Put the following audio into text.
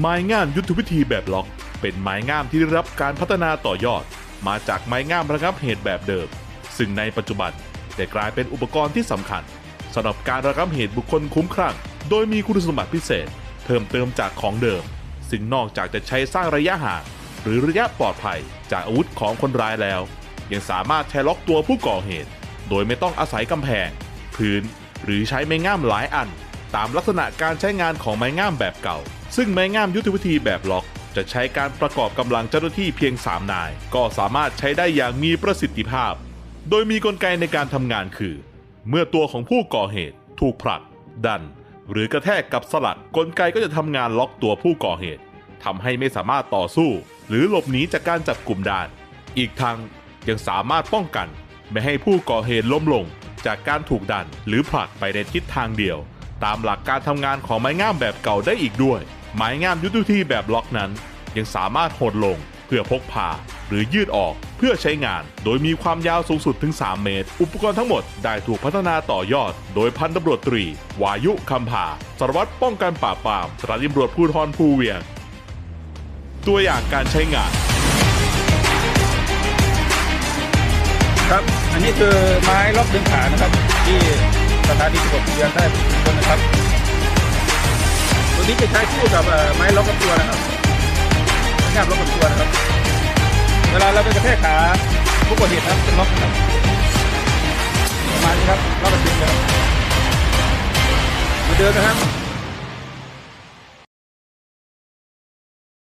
ไม้งามยุทธวิธีแบบล็อก เป็นไม้งามที่ได้รับการพัฒนาต่อยอด มาจากไม้งามระงับเหตุแบบเดิม ซึ่งในปัจจุบันได้กลายเป็นอุปกรณ์ที่สำคัญสำหรับการระงับเหตุบุคคลคุ้มคลั่ง โดยมีคุณสมบัติพิเศษ เพิ่มเติมจากของเดิม ซึ่งนอกจากจะใช้สร้างระยะห่าง หรือระยะปลอดภัยจากอาวุธของคนร้ายแล้ว ยังสามารถใช้ล็อกตัวผู้ก่อเหตุ โดยไม่ต้องอาศัยกำแพง พื้น หรือใช้ไม้งามหลายอัน ตามลักษณะการใช้งานของไม้งามแบบเก่า ซึ่งไม้งามยุทธวิธีแบบล็อก จะใช้การประกอบกำลังเจ้าหน้าที่เพียง 3 นาย ก็สามารถใช้ได้อย่างมีประสิทธิภาพ โดยมีกลไกในการทำงานคือ เมื่อตัวของผู้ก่อเหตุถูกผลัก ดัน หรือกระแทกกับสลักกลไกก็จะทำงานล็อกตัวผู้ก่อเหตุทำให้ไม่สามารถต่อสู้ หรือหลบหนีจากการจับกลุ่มได้อีกทั้งยังสามารถป้องกัน ไม่ให้ผู้ก่อเหตุล้มลง จากการถูกดันหรือผลักไปในทิศทางเดียว ตามหลักการทำงานของไม้งามแบบเก่าได้อีกด้วย ไม้งามยุทธวิธีแบบล็อกนั้น ยังสามารถหดลงเพื่อพกพาหรือยืดออกเพื่อใช้งาน โดยมีความยาวสูงสุดถึง 3 เมตร อุปกรณ์ทั้งหมดได้ถูกพัฒนาต่อยอด โดยพันตำรวจตรี วายุคำผาสารวัตรป้องกันปราปรามสถานีตำรวจภูธรภูเวียง ตัวอย่างการใช้งาน ครับ อันนี้คือไม้ล็อกดึงขานะครับ ที่สถานีตำรวจภูเวียงได้ผลนะครับ ตัวนี้จะใช้คู่กับไม้ล็อกกับตัวนะครับไม้งาบล็อกกับตัวนะครับ เวลาเราไปกระแทกขาผู้ก่อเหตุนะครับเป็นล็อกนะครับประมาณนี้ครับล็อกกับตัวนะครับมาเดิมนะครับ